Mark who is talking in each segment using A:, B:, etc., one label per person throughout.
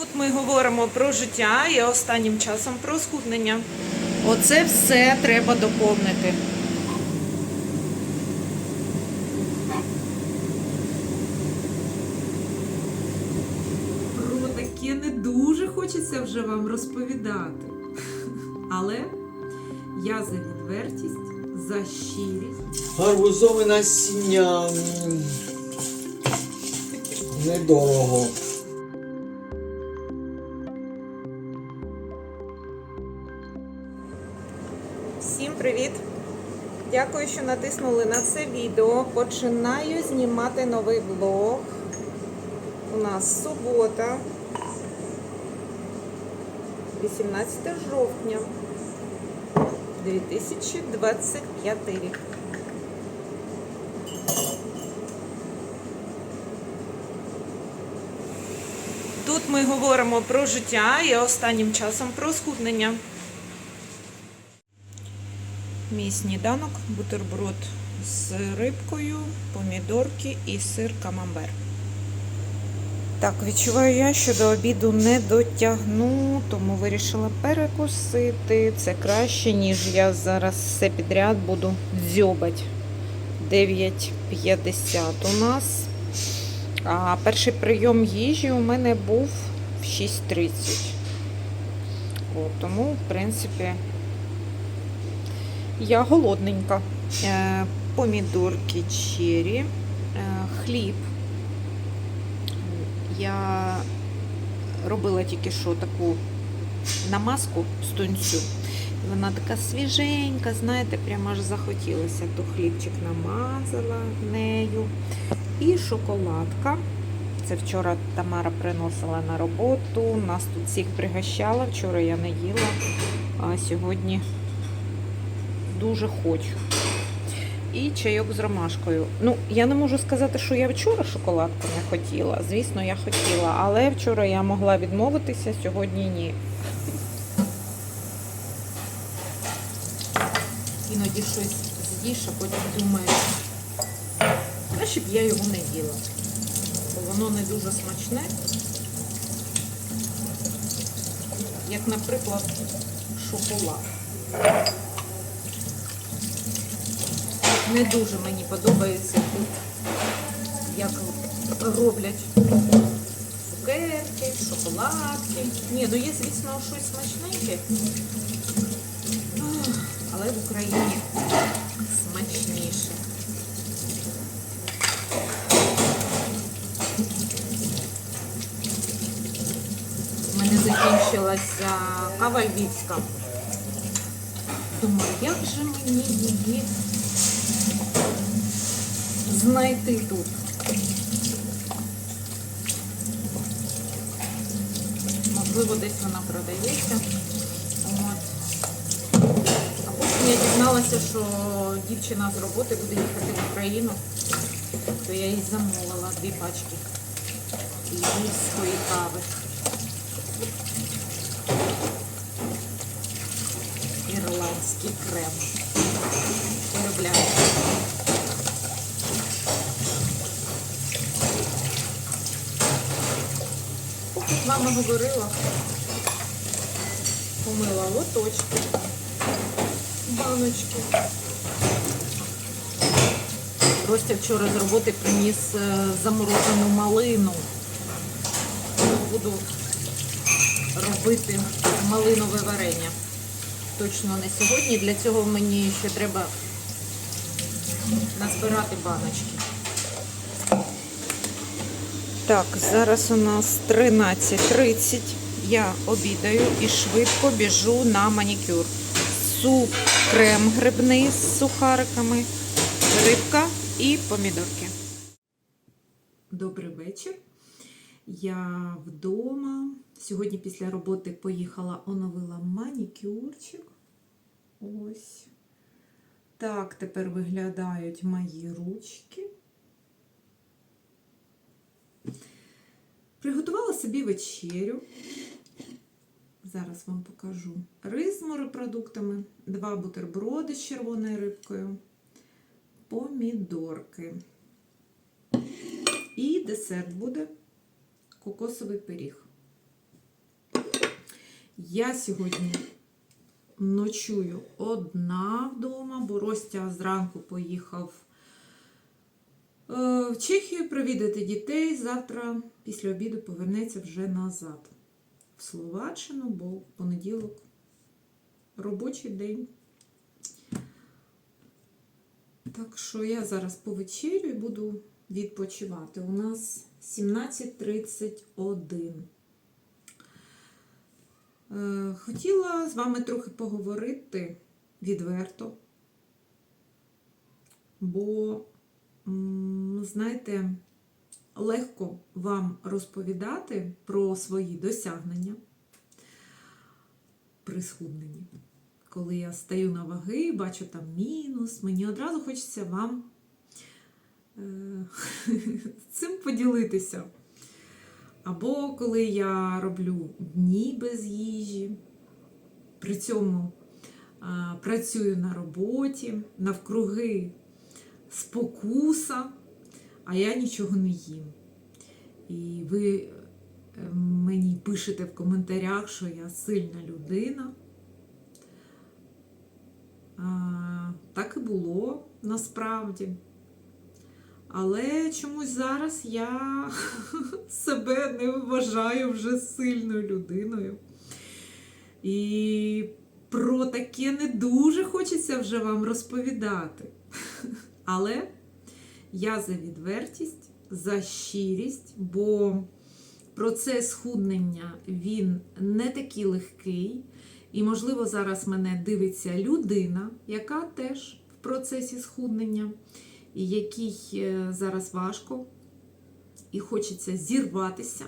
A: Тут ми говоримо про життя і останнім часом про схуднення.
B: Оце все треба доповнити.
A: Про таке не дуже хочеться вже вам розповідати. Але я за відвертість, за щирість.
C: Гарбузове насіння. Недорого.
A: Дякую, що натиснули на це відео. Починаю знімати новий влог. У нас субота, 18 жовтня 2025 рік. Тут ми говоримо про життя і останнім часом про схуднення. Мій сніданок, бутерброд з рибкою, помідорки і сир камамбер. Так, відчуваю я, що до обіду не дотягну, тому вирішила перекусити. Це краще, ніж я зараз все підряд буду дзьобать. 9.50 у нас. А перший прийом їжі у мене був в 6.30. От, тому, в принципі, я голодненька. Е, помідорки чері, е, хліб. Я робила тільки що таку намазку з тунцю. Вона така свіженька, знаєте, прямо аж захотілося. То хлібчик намазала нею. І шоколадка. Це вчора Тамара приносила на роботу. Нас тут всіх пригощала. Вчора я не їла, а сьогодні дуже хочу. І чайок з ромашкою. Ну, я не можу сказати, що я вчора шоколадку не хотіла. Звісно, я хотіла, але вчора я могла відмовитися, сьогодні ні. Іноді щось з'їш, а потім думаєш, краще б я його не їла. Бо воно не дуже смачне. Як, наприклад, шоколад. Не дуже мені подобається тут, як роблять цукерки, шоколадки. Ні, ну є, звісно, щось смачненьке. Але в Україні смачніше. У мене закінчилася кава львівська. Думаю, як же мені її знайти тут? Можливо, десь вона продається. От. А потім я дізналася, що дівчина з роботи буде їхати в Україну, то я їй замовила дві пачки львівської кави. Ірландський крем. З вами говорила, помила лоточки, баночки. Ростя вчора з роботи приніс е, заморожену малину. Буду робити малинове варення. Точно не сьогодні. Для цього мені ще треба назбирати баночки. Так, зараз у нас 13.30. Я обідаю і швидко біжу на манікюр. Суп, крем грибний з сухариками, рибка і помідорки. Добрий вечір. Я вдома. Сьогодні після роботи поїхала, оновила манікюрчик. Ось. Так тепер виглядають мої ручки. Приготувала собі вечерю. Зараз вам покажу. Рис з морепродуктами, два бутерброди з червоною рибкою, помідорки. І десерт буде кокосовий пиріг. Я сьогодні ночую одна вдома, бо Ростя зранку поїхав в Чехію провідати дітей. Завтра після обіду повернеться вже назад в Словаччину, бо в понеділок робочий день. Так що я зараз повечерю і буду відпочивати. У нас 17.31. Е, Хотіла з вами трохи поговорити відверто, бо, знаєте, легко вам розповідати про свої досягнення при схудненні. Коли я стаю на ваги, бачу там мінус, мені одразу хочеться вам е, цим поділитися. Або коли я роблю дні без їжі, при цьому а, працюю на роботі, навкруги спокуса, а я нічого не їм. І ви е, мені пишете в коментарях, що я сильна людина. Так і було насправді. Але чомусь зараз я себе не вважаю вже сильною людиною. І про таке не дуже хочеться вже вам розповідати. Але я за відвертість, за щирість, бо процес схуднення він не такий легкий. І, можливо, зараз мене дивиться людина, яка теж в процесі схуднення і який е, зараз важко, і хочеться зірватися.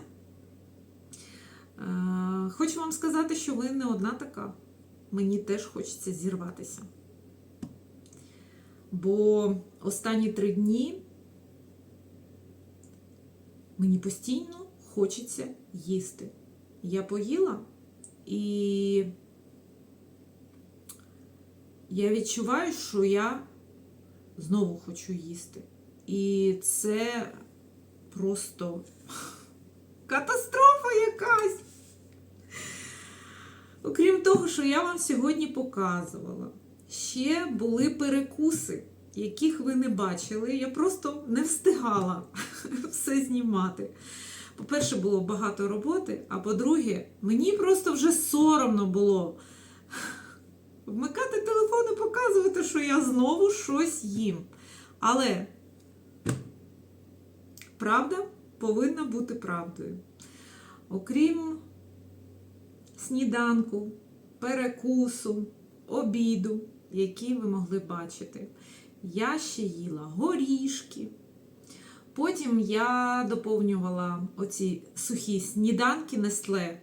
A: Е, Хочу вам сказати, що ви не одна така. Мені теж хочеться зірватися. Бо останні три дні мені постійно хочеться їсти. Я поїла і я відчуваю, що я знову хочу їсти. І це просто катастрофа якась. Окрім того, що я вам сьогодні показувала, ще були перекуси, яких ви не бачили. Я просто не встигала все знімати. По-перше, було багато роботи, а по-друге, мені просто вже соромно було вмикати телефон і показувати, що я знову щось їм. Але правда повинна бути правдою. Окрім сніданку, перекусу, обіду, які ви могли бачити, я ще їла горішки. Потім я доповнювала оці сухі сніданки Нестле е,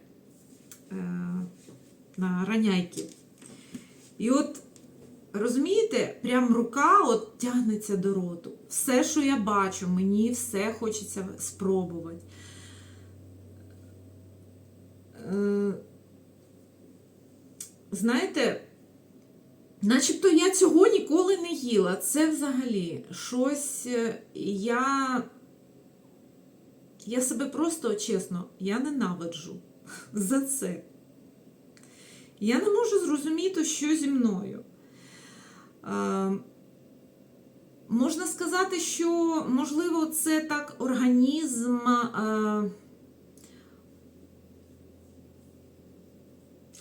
A: на раняйки. І от, розумієте, прям рука от тягнеться до роту. Все, що я бачу, мені все хочеться спробувати. Е, знаєте, начебто я цього ніколи не їла. Це взагалі щось е, я. Я себе просто, чесно, я ненавиджу за це. Я не можу зрозуміти, що зі мною. Е, можна сказати, що, можливо, це так організм е,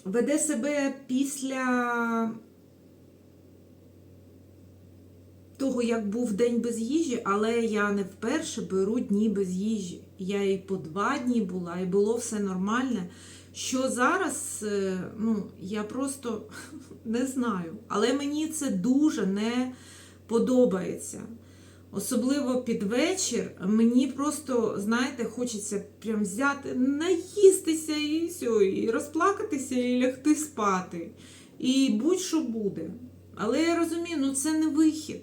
A: веде себе після того, як був день без їжі, але я не вперше беру дні без їжі. Я і по два дні була, і було все нормальне. Що зараз, е, ну, я просто не знаю. Але мені це дуже не подобається. Особливо під вечір. Мені просто, знаєте, хочеться прям взяти, наїстися і все, і розплакатися, і лягти спати. І будь-що буде. Але я розумію, ну це не вихід.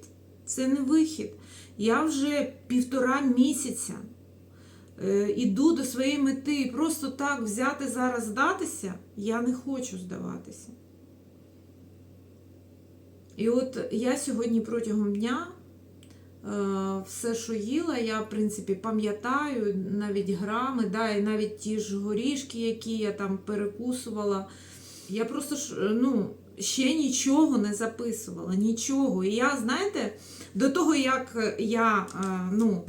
A: Це не вихід. Я вже півтора місяця е, іду до своєї мети і просто так взяти зараз здатися, я не хочу здаватися. І от я сьогодні протягом дня Е, Все, що їла, я, в принципі, пам'ятаю навіть грами, да, і навіть ті ж горішки, які я там перекусувала. Я просто е, ну, ще нічого не записувала, нічого. І я, знаєте, до того, як я е, ну,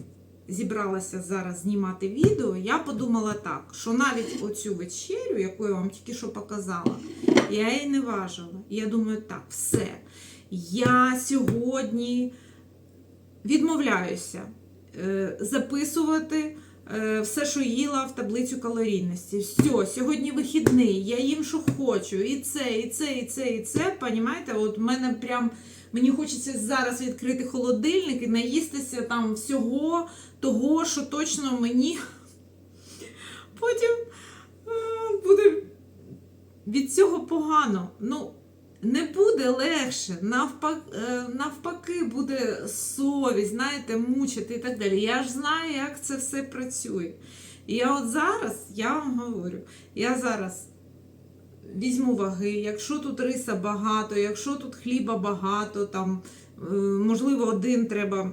A: зібралася зараз знімати відео, я подумала так, що навіть оцю вечерю, яку я вам тільки що показала, я її не важила. Я думаю, так, все. Я сьогодні відмовляюся е, записувати все, що їла в таблицю калорійності. Все, сьогодні вихідний, я їм, що хочу. І це, і це, і це, і це. Понімаєте, от мене прям. Мені хочеться зараз відкрити холодильник і наїстися там всього того, що точно мені потім е, буде від цього погано. Ну, не буде легше, е, навпаки, буде совість, знаєте, мучити і так далі. Я ж знаю, як це все працює. І я от зараз, я вам говорю, я зараз візьму ваги, якщо тут риса багато, якщо тут хліба багато, там, е, можливо, один треба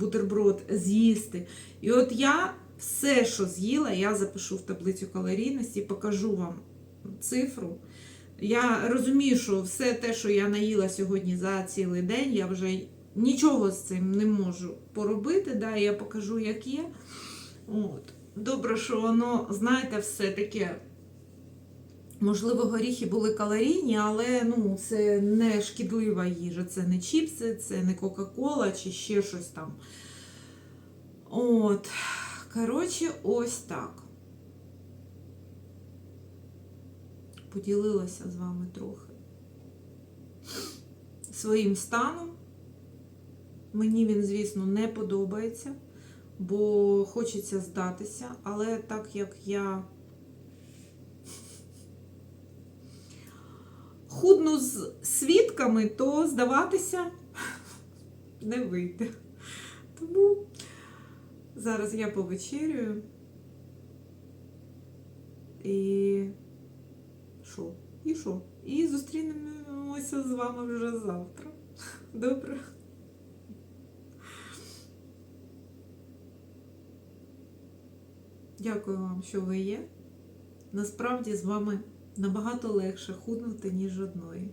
A: бутерброд з'їсти. І от я все, що з'їла, я запишу в таблицю калорійності, покажу вам цифру. Я розумію, що все те, що я наїла сьогодні за цілий день, я вже нічого з цим не можу поробити. Да, я покажу, як є. От. Добре, що воно, знаєте, все таке. Можливо, горіхи були калорійні, але ну, це не шкідлива їжа, це не чіпси, це не Кока-Кола чи ще щось там. От. Коротше, ось так. Поділилася з вами трохи своїм станом. Мені він, звісно, не подобається, бо хочеться здатися, але так як я худну з свідками, то здаватися не вийде. Тому зараз я повечерюю. І що? І що? І зустрінемося з вами вже завтра. Добре. Дякую вам, що ви є. Насправді з вами набагато легше худнути, ніж одної.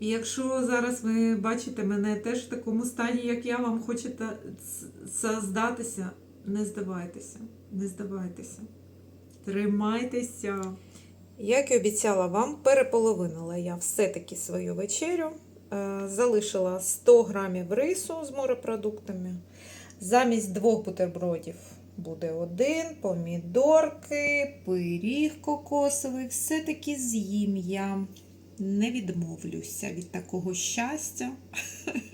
A: І якщо зараз ви бачите мене теж в такому стані, як я, вам хочете здатися, не здавайтеся, не здавайтеся. Тримайтеся. Як і обіцяла вам, переполовинила я все-таки свою вечерю. Е, Залишила 100 грамів рису з морепродуктами. Замість двох бутербродів буде один, помідорки, пиріг кокосовий. Все-таки з'їм я. Не відмовлюся від такого щастя.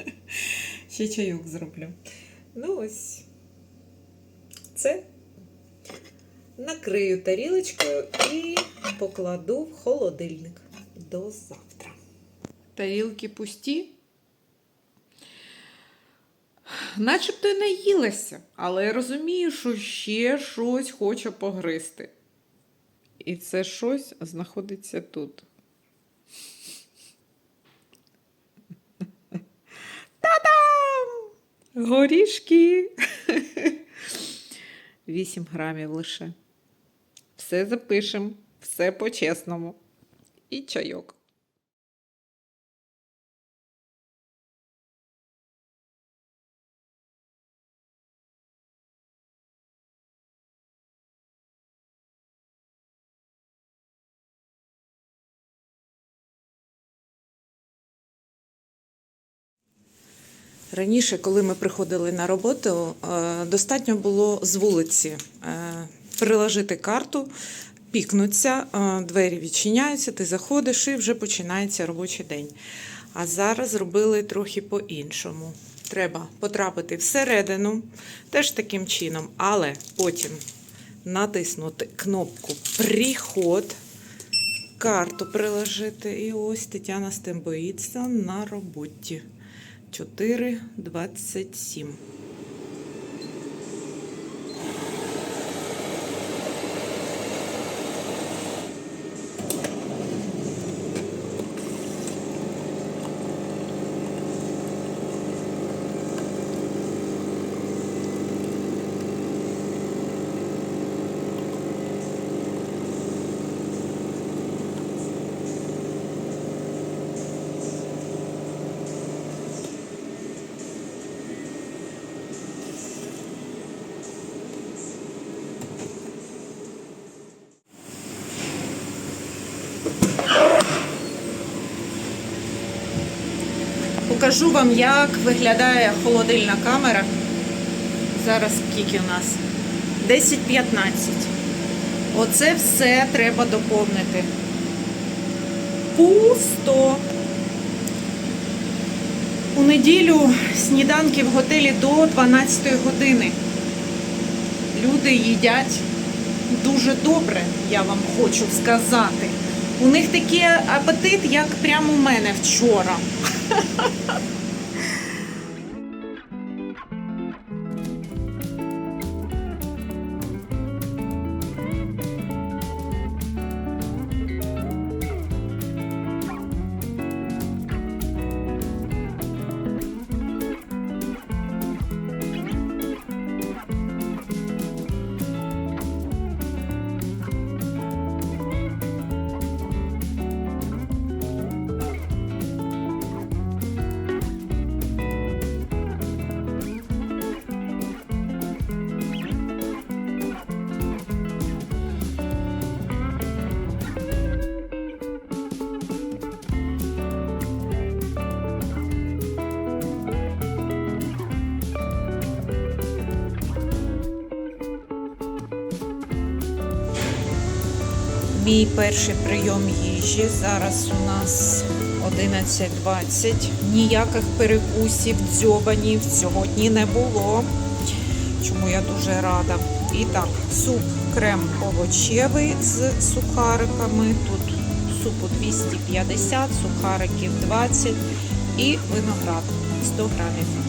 A: Ще чайок зроблю. Ну ось. Це накрию тарілочкою і покладу в холодильник до завтра.
B: Тарілки пусті. Начебто й наїлася, але я розумію, що ще щось хоче погризти. І це щось знаходиться тут. Та-дам! Горішки! 8 грамів лише. Все запишемо, все по-чесному. І чайок.
A: Раніше, коли ми приходили на роботу, е, достатньо було з вулиці е, приложити карту, пікнуться, двері відчиняються, ти заходиш і вже починається робочий день. А зараз зробили трохи по-іншому. Треба потрапити всередину, теж таким чином, але потім натиснути кнопку Приход, карту приложити. І ось Тетяна Стембоїться на роботі. 4,27. Покажу вам, як виглядає холодильна камера. Зараз скільки у нас? 10-15. Оце все треба доповнити. Пусто. У неділю сніданки в готелі до 12 години. Люди їдять дуже добре, я вам хочу сказати. У них такий апетит, як прямо у мене вчора. Мій перший прийом їжі. Зараз у нас 11.20. Ніяких перекусів дзьобанів сьогодні не було. Чому я дуже рада. І так, суп крем овочевий з сухариками. Тут супу 250, сухариків 20 і виноград 100 грамів.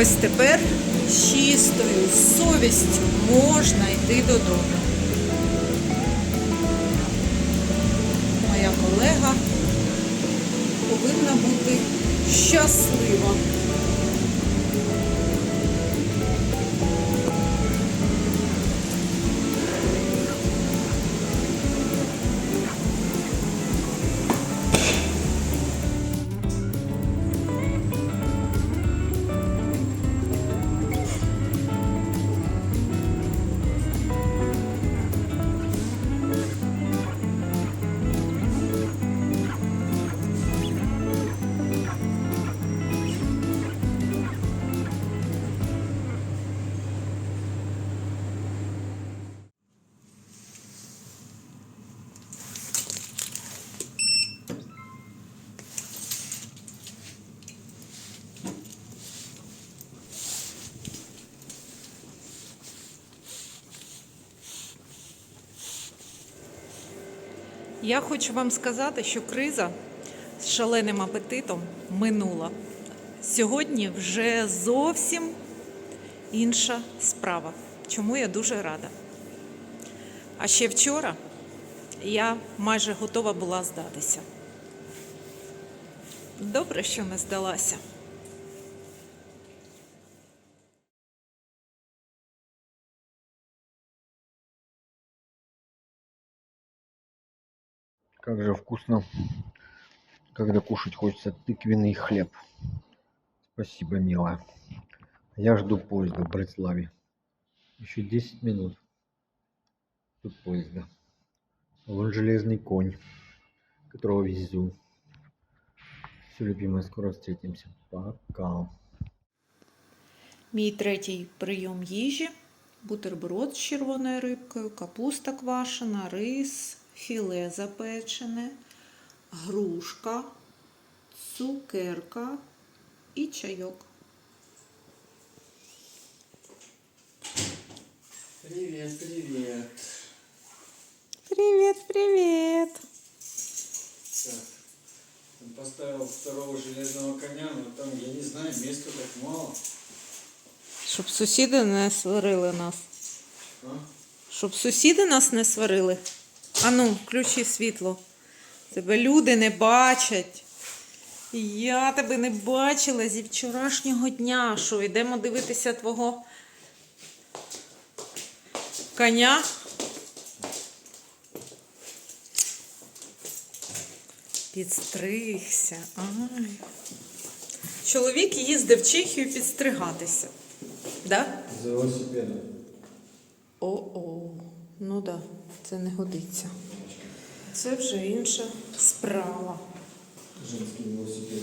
A: Ось тепер чистою совістю можна йти додому. Моя колега повинна бути щаслива. Я хочу вам сказати, що криза з шаленим апетитом минула. Сьогодні вже зовсім інша справа, чому я дуже рада. А ще вчора я майже готова була здатися. Добре, що не здалася.
C: Как же вкусно, когда кушать хочется тыквенный хлеб. Спасибо, милая. Я жду поезда в Братславе. Еще 10 минут. Тут поезда. Вон железный конь, которого везу. Все, любимая, скоро встретимся. Пока.
A: Мій третій прийом їжі. Бутерброд з червоною рибкою, капуста квашена, рис, Філе запечене, грушка, цукерка і чайок.
C: Привет, привет.
A: Привіт, привіт!
D: Так, он поставил второго железного коня, но там, я не знаю, места так мало.
A: Щоб сусіди не сварили нас.
D: А?
A: Щоб сусіди нас не сварили. Ану, включи світло. Тебе люди не бачать. Я тебе не бачила зі вчорашнього дня. Що, йдемо дивитися твого коня? Підстригся. Ай. Чоловік їздив в Чехію підстригатися. Да?
D: За велосипедом.
A: О-о, ну да, це не годиться. Це вже інша справа.
D: Женский велосипед.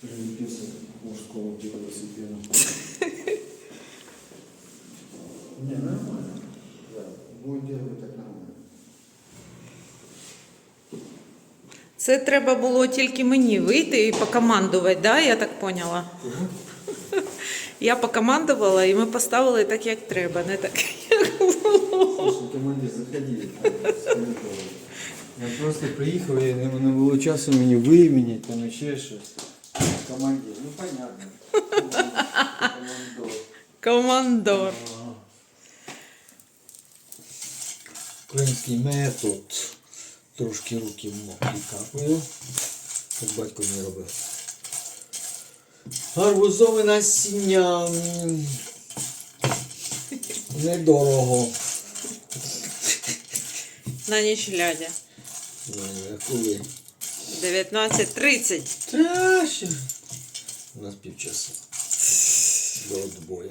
D: Прилепился к мужскому велосипеду. Не, нормально. Да, будет делать так нормально.
A: Це треба було тільки мені вийти і покомандувати, да? я так поняла. Я покомандувала і ми поставили так, як треба, не так.
D: Слушай, командир, заходи. Я просто приїхав, і не, не було часу мені виміняти, там ще щось. Командир, ну понятно. Командор.
A: Командор.
C: Український метод. Трошки руки мокрі капаю. Як батько мені робив. Гарбузове насіння. Недорого.
A: На ніч глядя.
C: Я коли.
A: 19.30.
C: Та ще. У нас півчаса. До отбоя.